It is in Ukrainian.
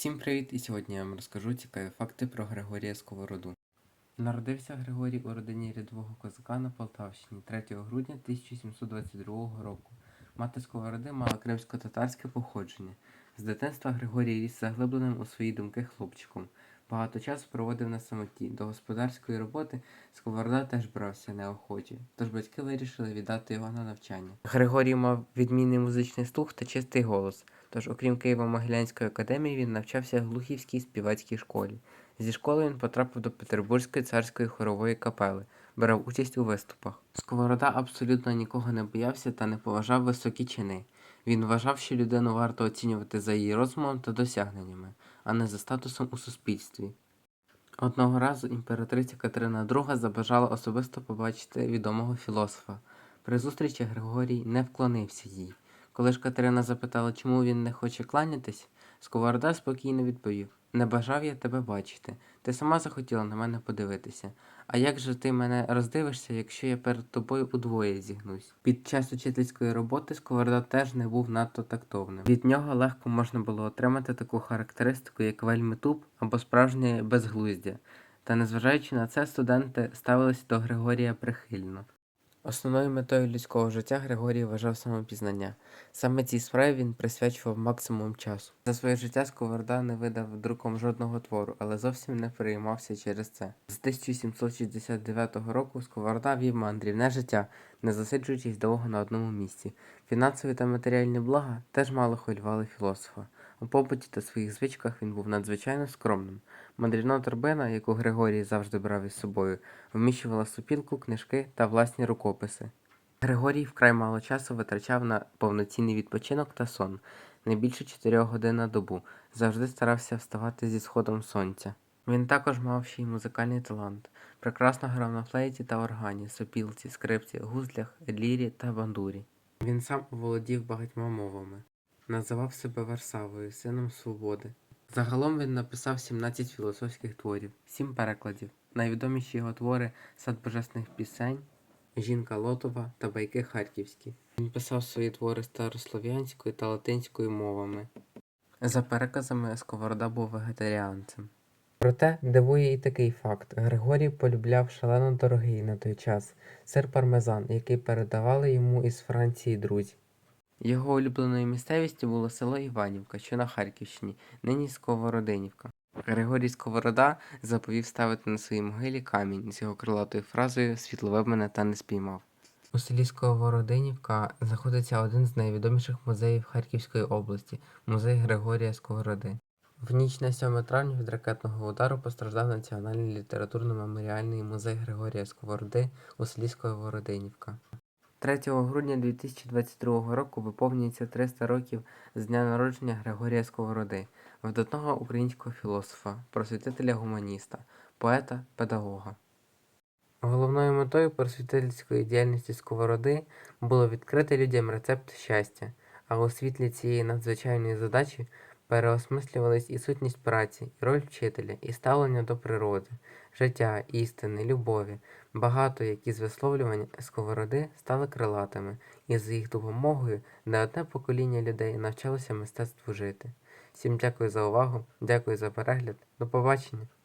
Всім привіт! І сьогодні я вам розкажу цікаві факти про Григорія Сковороду. Народився Григорій у родині рядового козака на Полтавщині 3 грудня 1722 року. Мати Сковороди мала кримсько-татарське походження. З дитинства Григорій ріс заглибленим у свої думки хлопчиком. Багато часу проводив на самоті. До господарської роботи Сковорода теж брався неохоче, тож батьки вирішили віддати його на навчання. Григорій мав відмінний музичний слух та чистий голос. Тож, окрім Києво-Могилянської академії, він навчався в Глухівській співацькій школі. Зі школи він потрапив до Петербурзької царської хорової капели, брав участь у виступах. Сковорода абсолютно нікого не боявся та не поважав високі чини. Він вважав, що людину варто оцінювати за її розумом та досягненнями, а не за статусом у суспільстві. Одного разу імператриця Катерина II забажала особисто побачити відомого філософа. При зустрічі Григорій не вклонився їй. Коли ж Катерина запитала, чому він не хоче кланятись, Сковорода спокійно відповів: Не бажав я тебе бачити. Ти сама захотіла на мене подивитися. А як же ти мене роздивишся, якщо я перед тобою удвоє зігнусь? Під час учительської роботи Сковорода теж не був надто тактовним. Від нього легко можна було отримати таку характеристику, як вельми туп або справжнє безглуздя. Та незважаючи на це, студенти ставилися до Григорія прихильно. Основною метою людського життя Григорій вважав самопізнання. Саме цій справі він присвячував максимум часу. За своє життя Сковорода не видав друком жодного твору, але зовсім не переймався через це. З 1769 року Сковорода вів мандрівне життя, не засиджуючись довго на одному місці. Фінансові та матеріальні блага теж мало хвилювали філософа. У побуті та своїх звичках він був надзвичайно скромним. Мандрівна торбина, яку Григорій завжди брав із собою, вміщувала супілку, книжки та власні рукописи. Григорій вкрай мало часу витрачав на повноцінний відпочинок та сон, не більше 4 годин на добу, завжди старався вставати зі сходом сонця. Він також мав ще й музикальний талант, прекрасно грав на флейті та органі, сопілці, скрипці, гузлях, лірі та бандурі. Він сам володів багатьма мовами, називав себе Варсавою, сином свободи. Загалом він написав 17 філософських творів, 7 перекладів. Найвідоміші його твори Сад божественних пісень, Жінка Лотова та Байки Харківські. Він писав свої твори старослов'янською та латинською мовами. За переказами Сковорода був вегетаріанцем. Проте дивує і такий факт: Григорій полюбляв шалено дорогий на той час сир пармезан, який передавали йому із Франції друзі. Його улюбленою місцевістю було село Іванівка, що на Харківщині, нині Сковородинівка. Григорій Сковорода заповів ставити на своїй могилі камінь з його крилатою фразою Світлове мене та не спіймав. У селі Сковородинівка знаходиться один з найвідоміших музеїв Харківської області музей Григорія Сковороди. В ніч на 7 травня від ракетного удару постраждав Національний літературно-меморіальний музей Григорія Сковороди у селі Сковородинівка. 3 грудня 2022 року виповнюється 300 років з дня народження Григорія Сковороди, видатного українського філософа, просвітителя гуманіста, поета, педагога. Головною метою просвітительської діяльності Сковороди було відкрити людям рецепт щастя, а у світлі цієї надзвичайної задачі переосмислювались і сутність праці, і роль вчителя, і ставлення до природи, життя, істини, любові. Багато які з висловлювань Сковороди стали крилатими, і з їх допомогою не одне покоління людей навчалося мистецтву жити. Всім дякую за увагу, дякую за перегляд, до побачення!